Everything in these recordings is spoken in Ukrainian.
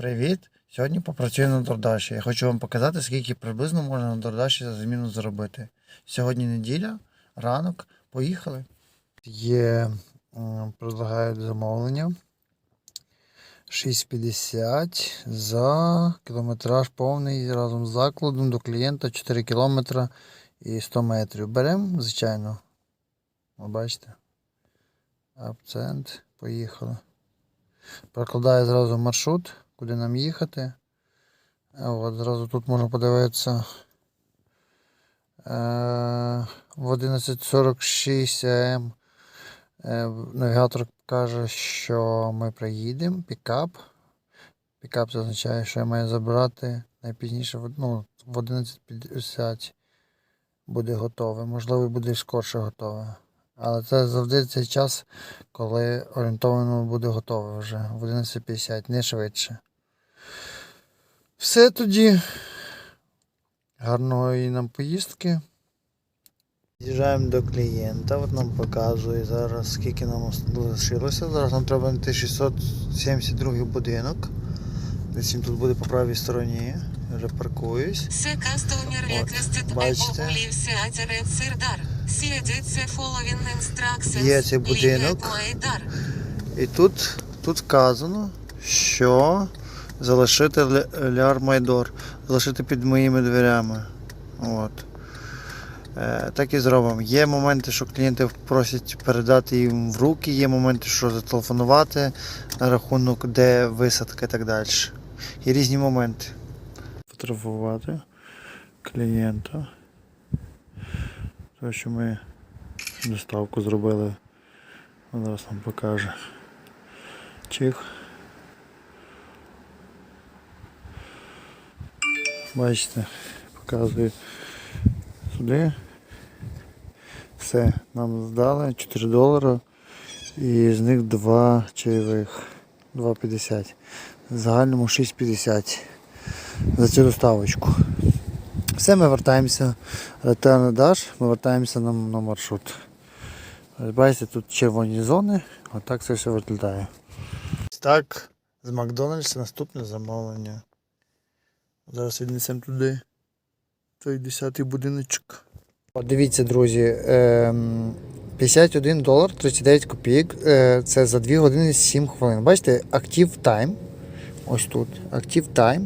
Привіт! Сьогодні попрацюю на Дордаші. Я хочу вам показати, скільки приблизно можна на Дордаші за зміну заробити. Сьогодні неділя, ранок, поїхали. Є, предлагають замовлення. 6,50 за кілометраж повний разом з закладом до клієнта 4 кілометра і 100 метрів. Беремо, звичайно. Ви бачите? Абцент. Поїхали. Прокладаю зразу маршрут, куди нам їхати. От, зразу тут можна подивитися. Е, в 11.46 АМ е, навігатор каже, що ми приїдемо, пікап. Пікап це означає, що я маю забрати найпізніше ну, в 11.50 буде готове. Можливо, буде скорше готове. Але це завжди цей час, коли орієнтовано буде готове вже в 11.50, не швидше. Все тоді. Гарної нам поїздки. З'їжджаємо до клієнта, от нам показує зараз, скільки нам залишилося. Зараз нам треба знайти 672 будинок. Десь він тут буде по правій стороні. Я вже паркуюсь. Se customer requested бачите? Є цей будинок. І тут, тут вказано, що залишити ля- ляр Майдор, залишити під моїми дверями. От. Е, так і зробимо. Є моменти, що клієнти просять передати їм в руки, є моменти, що зателефонувати на рахунок, де висадка і так далі. Є різні моменти. Фотографувати клієнта. Те, що ми доставку зробили. Зараз нам покаже. Чих. Бачите, показую сюди. Все, нам здали 4 долари і з них 2 чайових. 2,50. В загальному 6,50 за цю доставочку. Все, ми вертаємося. Ретельно даш, ми вертаємося на, на маршрут. Бачите, тут червоні зони, отак це все виглядає. Так, з Макдональдса наступне замовлення. Зараз віднесемо туди той 10-й будиночок. Дивіться, друзі, ем, 51 долар 39 копійок. Е, Це за 2 години 7 хвилин. Бачите, Active Time. Ось тут. Active Time.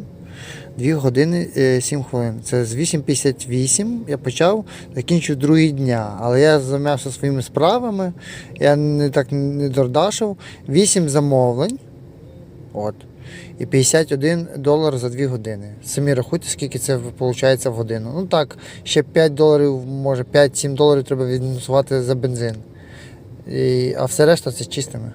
2 години е, 7 хвилин. Це з 8.58 я почав, закінчив другий дня. Але я займався своїми справами, я не так не дордашив. 8 замовлень. От. І 51 долар за 2 години. Самі рахуйте, скільки це виходить в годину. Ну так, ще 5 доларів, може 5-7 доларів треба відмінусувати за бензин. І, а все решта це чистими.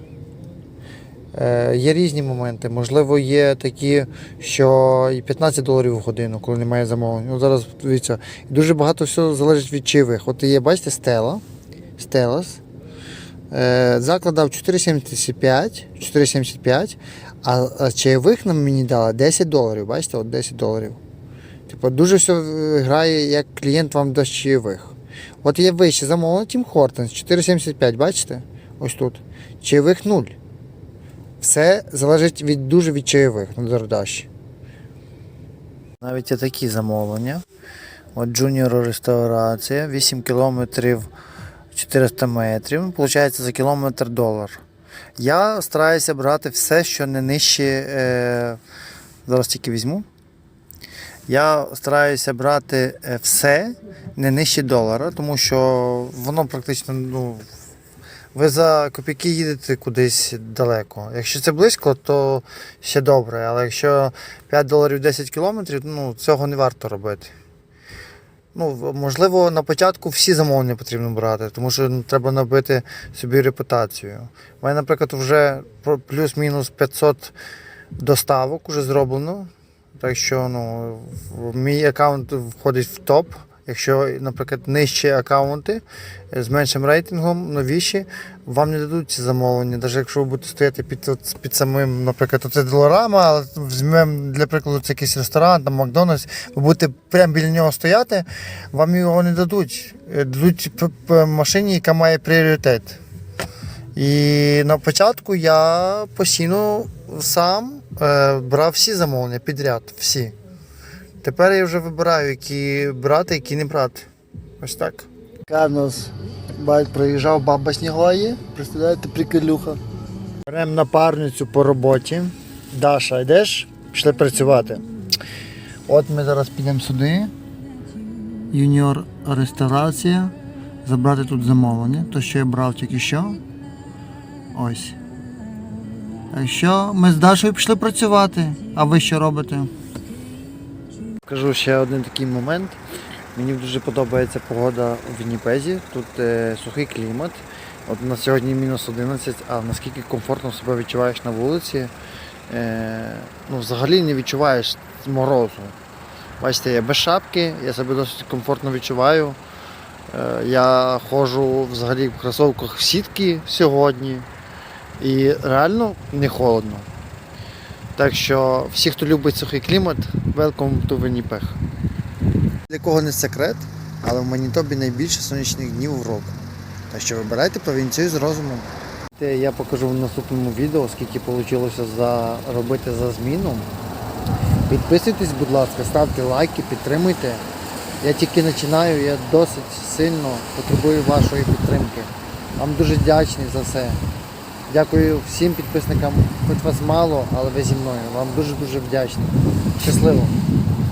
Е, є різні моменти. Можливо, є такі, що і 15 доларів в годину, коли немає замовлень. Ну, зараз дивіться, дуже багато всього залежить від чивих. От є, бачите, стела. Стелас. Е, заклад дав 4,75, 4,75, а, чайових нам мені дали 10 доларів. Бачите, от 10 доларів. Типу, дуже все е, грає, як клієнт вам дасть чайових. От є вище замовлення Тім Хортонс 4,75, бачите? Ось тут. Чайових 0. Все залежить від дуже від чайових на Дордаші. Навіть є такі замовлення. От Junior реставрація, 8 кілометрів 400 метрів. Получається за кілометр долар. Я стараюся брати все, що не нижче. Е, зараз тільки візьму. Я стараюся брати е, все не нижче долара, тому що воно практично ну, ви за копійки їдете кудись далеко. Якщо це близько, то ще добре. Але якщо 5 доларів 10 кілометрів, ну цього не варто робити. Ну, можливо, на початку всі замовлення потрібно брати, тому що ну, треба набити собі репутацію. У мене, наприклад, вже плюс-мінус 500 доставок вже зроблено. Так що ну, мій аккаунт входить в топ. Якщо, наприклад, нижчі аккаунти з меншим рейтингом, новіші, вам не дадуть ці замовлення. Навіть якщо ви будете стояти під, от- під самим, наприклад, оце Долорама, але візьмемо, для прикладу, це якийсь ресторан, там Макдональдс, ви будете прямо біля нього стояти, вам його не дадуть. Е, Дадуть машині, яка має пріоритет. І на початку я постійно сам е, брав всі замовлення підряд, всі. Тепер я вже вибираю, які брати, які не брати. Ось так. Карнос проїжджав баба снігова є. Представляєте, приколюха. Беремо напарницю по роботі. Даша, йдеш? Пішли працювати. От ми зараз підемо сюди. Юніор реставрація. Забрати тут замовлення. То, що я брав тільки що. Ось. Так що ми з Дашою пішли працювати. А ви що робите? Кажу ще один такий момент. Мені дуже подобається погода в Вінніпезі. Тут е, сухий клімат. От на сьогодні мінус 11, а наскільки комфортно себе відчуваєш на вулиці, е, ну, взагалі не відчуваєш морозу. Бачите, я без шапки, я себе досить комфортно відчуваю. Е, я ходжу взагалі в кросовках в сітки сьогодні. І реально не холодно. Так що всі, хто любить сухий клімат, welcome to Winnipeg. Для кого не секрет, але в Манітобі найбільше сонячних днів в року. Так що вибирайте провінцію з розумом. Я покажу в наступному відео, скільки вийшло заробити за зміну. Підписуйтесь, будь ласка, ставте лайки, підтримуйте. Я тільки починаю, я досить сильно потребую вашої підтримки. Вам дуже вдячний за все. Дякую всім підписникам, хоч вас мало, але ви зі мною. Вам дуже-дуже вдячний. Щасливо!